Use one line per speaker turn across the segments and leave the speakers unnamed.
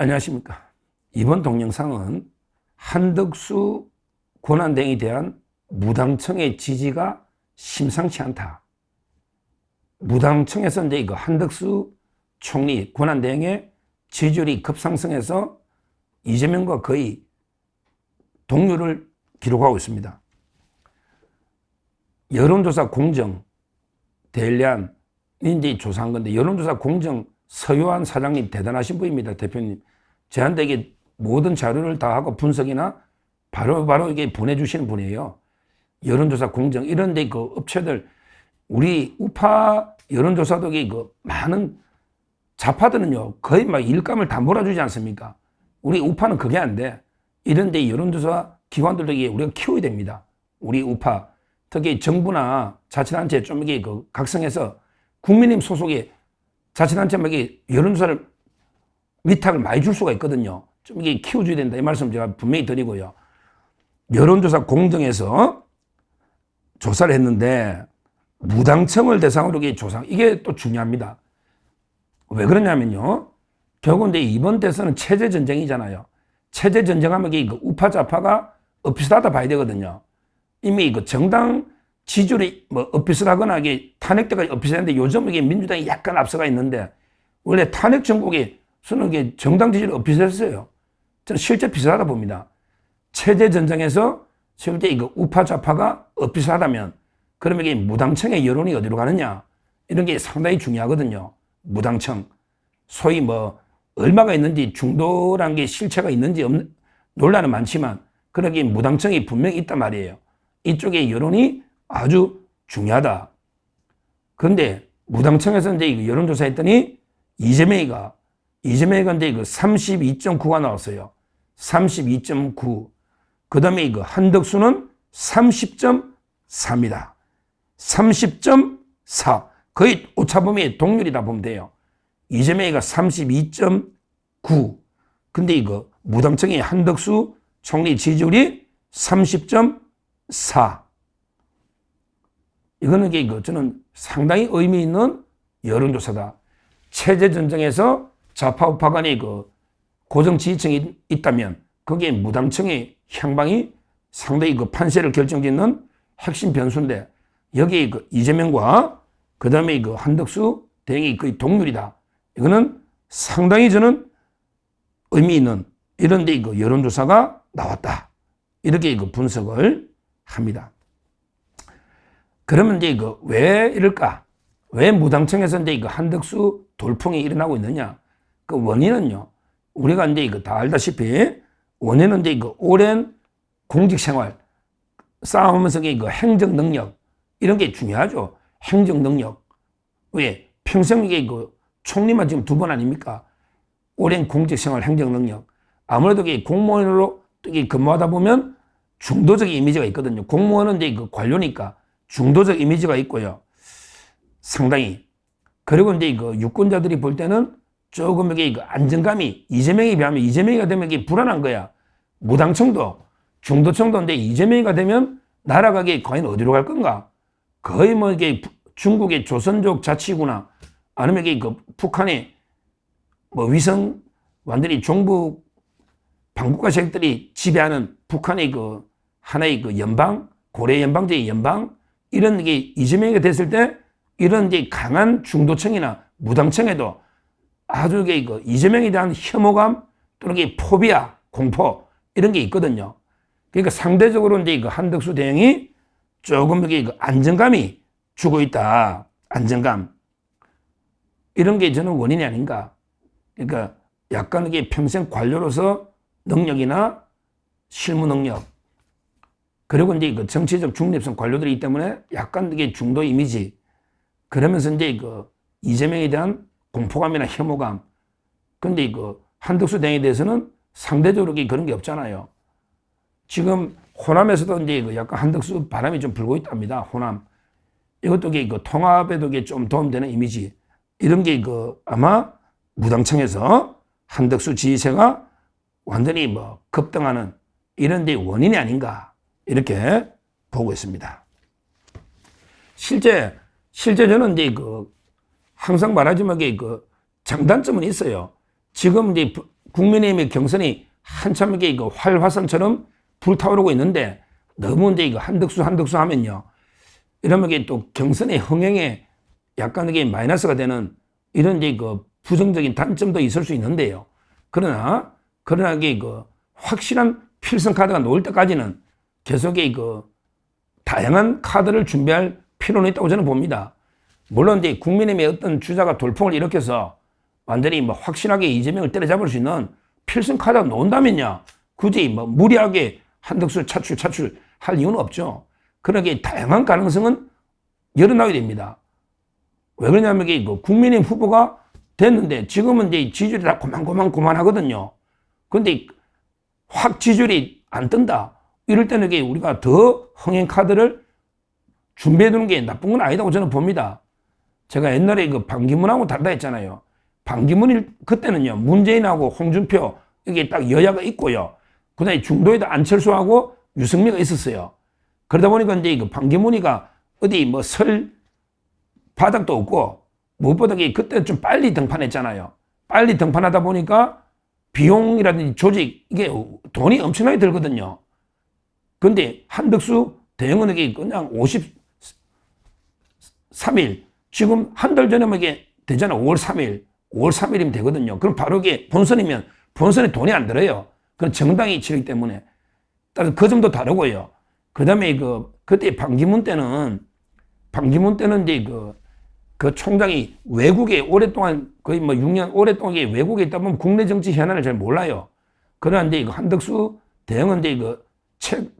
안녕하십니까. 이번 동영상은 한덕수 권한대행에 대한 무당청의 지지가 심상치 않다. 무당청에서 이제 이거 한덕수 총리 권한대행의 지지율이 급상승해서 이재명과 거의 동률을 기록하고 있습니다. 여론조사 공정 이제 조사한 건데 여론조사 공정 서요한 사장님 대단하신 분입니다. 대표님. 저한테 이게 모든 자료를 다 하고 분석이나 바로바로 바로 이게 보내주시는 분이에요. 여론조사 공정 이런데 그 업체들 우리 우파 여론조사도 그 많은 좌파들은요 거의 막 일감을 다 몰아주지 않습니까? 우리 우파는 그게 안 돼. 이런데 여론조사 기관들도 이게 우리가 키워야 됩니다. 우리 우파 특히 정부나 자치단체 좀 이게 그 각성해서 국민님 소속의 자치단체에게 여론조사를 위탁을 많이 줄 수가 있거든요. 좀 이게 키워줘야 된다. 이 말씀 제가 분명히 드리고요. 여론조사 공정에서 조사를 했는데 무당청을 대상으로 조사, 이게 또 중요합니다. 왜 그러냐면요. 결국 근 이번 대선은 체제 전쟁이잖아요. 체제 전쟁하면 이게 우파 좌파가 엇비슷하다 봐야 되거든요. 이미 그 정당 지지율이 뭐 엇비슷하거나 이게 탄핵 때까지 엇비슷한데 요즘 이게 민주당이 약간 앞서가 있는데 원래 탄핵 전국에 서는 이게 정당 지지율이 엇비슷했어요. 저는 실제 비슷하다 봅니다. 체제 전쟁에서 실제 이거 우파 좌파가 엇비슷하다면 그러면 이게 무당청의 여론이 어디로 가느냐 이런 게 상당히 중요하거든요. 무당청 소위 뭐 얼마가 있는지 중도란 게 실체가 있는지 없는 논란은 많지만 그러기 무당청이 분명히 있단 말이에요. 이쪽의 여론이 아주 중요하다. 그런데 무당청에서 이제 여론조사 했더니 이재명이가 이재명이가 이제 그 32.9가 나왔어요. 32.9. 그 다음에 이거 한덕수는 30.4입니다. 30.4. 거의 오차범위의 동률이다 보면 돼요. 이재명이가 32.9. 근데 이거 무당청의 한덕수 총리 지지율이 30.4. 이거는 이거 저는 상당히 의미 있는 여론조사다. 체제 전쟁에서 좌파 우파 간의 그 고정 지지층이 있다면 거기에 무당청의 향방이 상당히 그 판세를 결정짓는 핵심 변수인데 여기 그 이재명과 그 다음에 그 한덕수 대행이 거의 동률이다. 이거는 상당히 저는 의미 있는 이런데 이거 여론조사가 나왔다. 이렇게 그 분석을 합니다. 그러면 이제 이거 왜 이럴까? 왜 무당청에서 이제 이거 한덕수 돌풍이 일어나고 있느냐? 그 원인은요. 우리가 이제 이거 다 알다시피 원인은 이제 이거 오랜 공직 생활 싸우면서 이거 행정 능력 이런 게 중요하죠. 행정 능력. 왜? 평생 이게 그 총리만 지금 두 번 아닙니까? 오랜 공직 생활 행정 능력. 아무래도 이 공무원으로 근무하다 보면 중도적 이미지가 있거든요. 공무원은 이제 그 관료니까 중도적 이미지가 있고요. 상당히. 그리고 이제 그 유권자들이 볼 때는 조금 이게 그 안정감이 이재명에 비하면 이재명이가 되면 이게 불안한 거야. 무당청도 중도청도인데 이재명이가 되면 나라가 이게 과연 어디로 갈 건가? 거의 뭐 이게 중국의 조선족 자치구나 아니면 이게 그 북한의 뭐 위성 완전히 종북 반국가 세력들이 지배하는 북한의 그 하나의 그 연방 고래 연방제의 연방 이런 게 이재명이 됐을 때 이런 이제 강한 중도층이나 무당층에도 아주 이게 그 이재명에 대한 혐오감 또는 이 포비아 공포 이런 게 있거든요. 그러니까 상대적으로 이제 그 한덕수 대행이 조금 이게 그 안정감이 주고 있다. 안정감. 이런 게 저는 원인이 아닌가. 그러니까 약간 이게 평생 관료로서 능력이나 실무 능력, 그리고 이제 그 정치적 중립성 관료들이기 때문에 약간 이게 중도 이미지, 그러면서 이제 그 이재명에 대한 공포감이나 혐오감, 근데 그 한덕수 대행에 대해서는 상대적으로 그런 게 없잖아요. 지금 호남에서도 이제 그 약간 한덕수 바람이 좀 불고 있답니다. 호남. 이것도 그 통합에도 좀 도움되는 이미지. 이런 게 그 아마 무당청에서 한덕수 지지세가 완전히 뭐 급등하는 이런 데 원인이 아닌가 이렇게 보고 있습니다. 실제 실제 저는 이제 그 항상 말하지만 그 장단점은 있어요. 지금 이제 국민의힘의 경선이 한참 이게 이거 활화산처럼 불타오르고 있는데 너무 이제 이거 한덕수 한덕수 하면요. 이러면 이게 또 경선의 흥행에 약간 이게 마이너스가 되는 이런 이제 그 부정적인 단점도 있을 수 있는데요. 그러나 그러나 이게 그 확실한 필승 카드가 나올 때까지는 계속의 그 다양한 카드를 준비할 필요는 있다고 저는 봅니다. 물론 이제 국민의힘의 어떤 주자가 돌풍을 일으켜서 완전히 뭐 확실하게 이재명을 때려잡을 수 있는 필승 카드가 나온다면요. 굳이 뭐 무리하게 한덕수 차출 차출 할 이유는 없죠. 그러게 다양한 가능성은 열어나게 됩니다. 왜 그러냐면 이게 그 국민의힘 후보가 됐는데 지금은 이제 지지율이 다 고만고만 고만하거든요. 근데 확 지지율이 안 뜬다. 이럴 때는 이게 우리가 더 흥행 카드를 준비해 두는 게 나쁜 건 아니다고 저는 봅니다. 제가 옛날에 그 반기문하고 다르다 했잖아요. 반기문이 그때는요 문재인하고 홍준표 이게 딱 여야가 있고요. 그다음에 중도에도 안철수하고 유승미가 있었어요. 그러다 보니까 이제 그 반기문이가 어디 뭐 설 바닥도 없고 무엇보다 그때 좀 빨리 등판했잖아요. 빨리 등판하다 보니까 비용이라든지 조직 이게 돈이 엄청나게 들거든요. 근데 한덕수 대응은에게 그냥 53일 지금 한 달 전에 뭐 이게 되잖아. 5월 3일. 5월 3일이면 되거든요. 그럼 바로 이게 본선이면 본선에 돈이 안 들어요. 그건 정당이 치르기 때문에. 따라서 그 점도 다르고요. 그 다음에 그, 그때 반기문 때는, 반기문 때는 이제 그, 그 총장이 외국에 오랫동안 거의 뭐 6년 오랫동안 외국에 있다 보면 국내 정치 현안을 잘 몰라요. 그러나 이제 그 한덕수 대응은 이제 그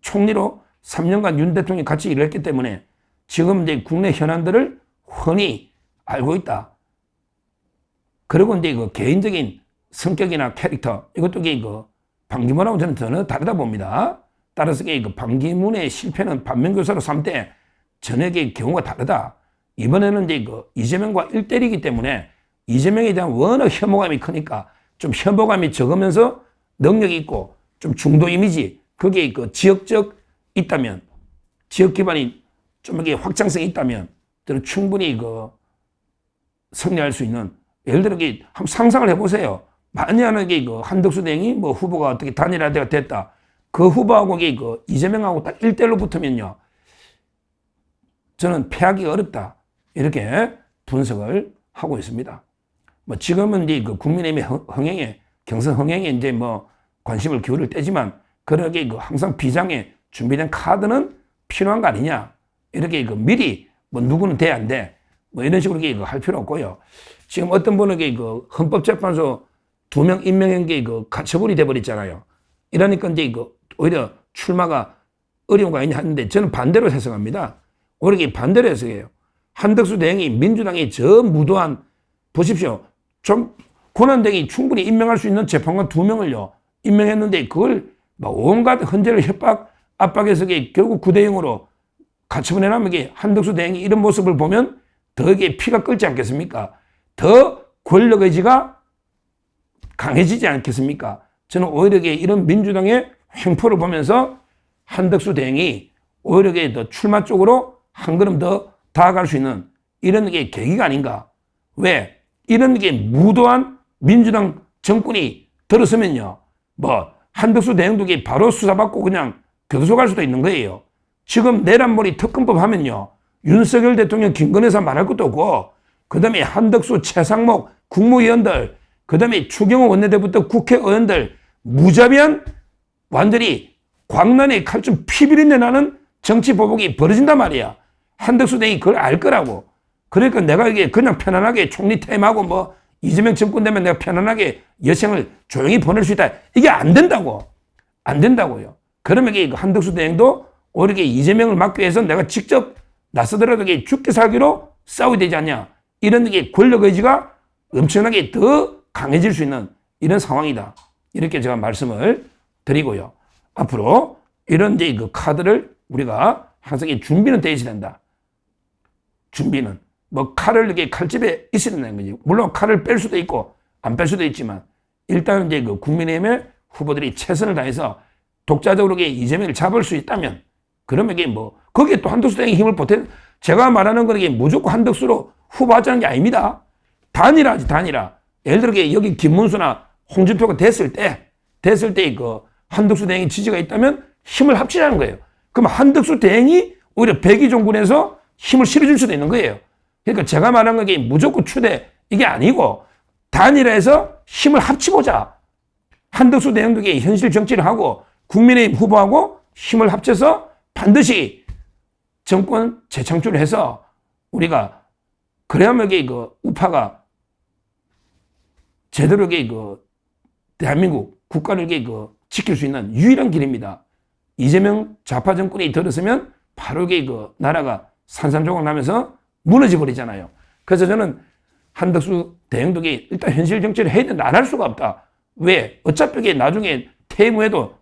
총리로 3년간 윤 대통령이 같이 일했기 때문에 지금 이제 국내 현안들을 흔히 알고 있다. 그리고 이제 그 개인적인 성격이나 캐릭터 이것도 그 반기문하고 저는 전혀 다르다 봅니다. 따라서 그 반기문의 실패는 반면교사로 삼때 전액의 경우가 다르다. 이번에는 이제 그 이재명과 일대리기 때문에 이재명에 대한 워낙 혐오감이 크니까 좀 혐오감이 적으면서 능력이 있고 좀 중도 이미지 그게 그 지역적 있다면 지역 기반이 좀 확장성이 있다면 저는 충분히 그 승리할 수 있는 예를 들어 이 한번 상상을 해보세요. 만약에 그 한덕수 대행이 뭐 후보가 어떻게 단일화가 됐다. 그 후보하고 그 이재명하고 딱 1대1로 붙으면요. 저는 패하기 어렵다. 이렇게 분석을 하고 있습니다. 뭐 지금은 이제 그 국민의힘의 흥행에 경선 흥행에 이제 뭐 관심을 기울일 때지만 그러게 그 항상 비장에 준비된 카드는 필요한 거 아니냐. 이렇게 그 미리 뭐 누구는 돼안 돼. 뭐 이런 식으로 그할 필요 없고요. 지금 어떤 분은 그 헌법재판소 두 명 임명한 게그 가처분이 돼버렸잖아요. 이러니까 이제 그 오히려 출마가 어려운 거 아니냐 하는데 저는 반대로 해석합니다. 오히려 반대로 해석해요. 한덕수 대행이 민주당이 저 무도한 보십시오. 좀 권한대행이 충분히 임명할 수 있는 재판관 두 명을요 임명했는데 그걸 막 온갖 헌재를 협박 압박해서 결국 구대행으로 가처분해놓으면 이게 한덕수 대행이 이런 모습을 보면 더 이게 피가 끓지 않겠습니까? 더 권력 의지가 강해지지 않겠습니까? 저는 오히려 이런 민주당의 횡포를 보면서 한덕수 대행이 오히려 더 출마 쪽으로 한 걸음 더 다가갈 수 있는 이런 게 계기가 아닌가. 왜? 이런 게 무도한 민주당 정권이 들었으면요. 뭐, 한덕수 대행도 바로 수사받고 그냥 교도소 갈 수도 있는 거예요. 지금 내란머리 특검법 하면요. 윤석열 대통령 김건희사 말할 것도 없고, 그 다음에 한덕수, 최상목 국무위원들, 그 다음에 추경호 원내대부터 국회의원들, 무자비한 완전히 광란의 칼좀 피비린내 나는 정치 보복이 벌어진단 말이야. 한덕수 대행이 그걸 알 거라고. 그러니까 내가 이게 그냥 편안하게 총리 퇴임하고 뭐 이재명 정권 되면 내가 편안하게 여생을 조용히 보낼 수 있다. 이게 안 된다고. 안 된다고요. 그러면 이게 한덕수 대행도 오히려 이재명을 막기 위해서 내가 직접 나서더라도 죽게 살기로 싸워야 되지 않냐. 이런 게 권력 의지가 엄청나게 더 강해질 수 있는 이런 상황이다. 이렇게 제가 말씀을 드리고요. 앞으로 이런 이제 그 카드를 우리가 항상 준비는 돼 있어야 된다. 준비는. 뭐 칼을 이렇게 칼집에 있어야 된다는 거지. 물론 칼을 뺄 수도 있고 안 뺄 수도 있지만 일단 이제 그 국민의힘의 후보들이 최선을 다해서 독자적으로 이재명을 잡을 수 있다면 그러면 이게 뭐 거기에 또 한덕수 대행이 힘을 보태 제가 말하는 건 이게 무조건 한덕수로 후보하자는 게 아닙니다. 단일화지 단일화. 예를 들어 여기 김문수나 홍준표가 됐을 때, 됐을 때 그 한덕수 대행이 지지가 있다면 힘을 합치자는 거예요. 그럼 한덕수 대행이 오히려 백의종군에서 힘을 실어줄 수도 있는 거예요. 그러니까 제가 말한 게 무조건 추대 이게 아니고 단일화해서 힘을 합치보자. 한덕수 대행도 현실 정치를 하고 국민의힘 후보하고 힘을 합쳐서 반드시 정권 재창출을 해서 우리가 그래야만 그 우파가 제대로 그 대한민국 국가를 그 지킬 수 있는 유일한 길입니다. 이재명 좌파 정권이 들었으면 바로 그 나라가 산산조각 나면서 무너져 버리잖아요. 그래서 저는 한덕수 대행독이 일단 현실 정치를 해야 된다. 안 할 수가 없다. 왜? 어차피 나중에 퇴임 후에도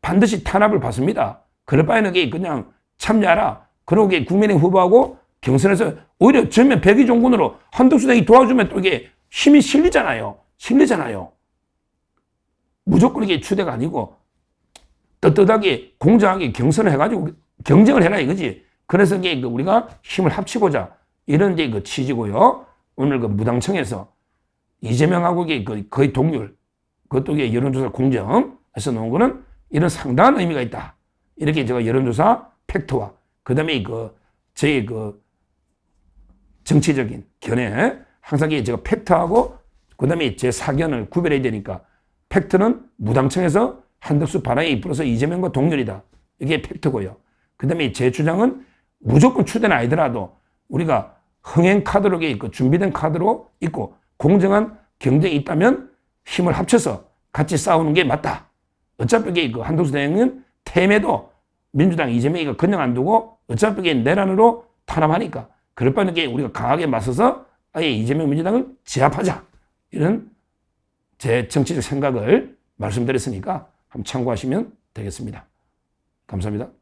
반드시 탄압을 받습니다. 그럴 바에는 그냥 참여하라. 그러고 이게 국민의 후보하고 경선에서 오히려 전면 백의종군으로 한덕수 대행이 도와주면 또 이게 힘이 실리잖아요. 실리잖아요. 무조건 이게 추대가 아니고 떳떳하게 공정하게 경선을 해가지고 경쟁을 해라 이거지. 그래서 이게 그 우리가 힘을 합치고자 이런 게 그 취지고요. 오늘 그 무당청에서 이재명하고 그 거의 동률 그것도 이게 여론조사 공정에서 놓은 거는 이런 상당한 의미가 있다. 이렇게 제가 여론조사 팩트와 그 다음에 그 저희 그 정치적인 견해 항상 제가 팩트하고 그 다음에 제 사견을 구별해야 되니까 팩트는 무당청에서 한덕수 반항에 이끌어서 이재명과 동률이다. 이게 팩트고요. 그 다음에 제 주장은 무조건 추대는 아니더라도 우리가 흥행 카드로 있고 준비된 카드로 있고 공정한 경쟁이 있다면 힘을 합쳐서 같이 싸우는 게 맞다. 어차피 이게 그 한덕수 대행은 퇴임에도 민주당 이재명이가 그냥 안 두고 어차피 내란으로 탄압하니까 그럴 이게 우리가 강하게 맞서서 아예 이재명 민주당을 제압하자. 이런 제 정치적 생각을 말씀드렸으니까 한번 참고하시면 되겠습니다. 감사합니다.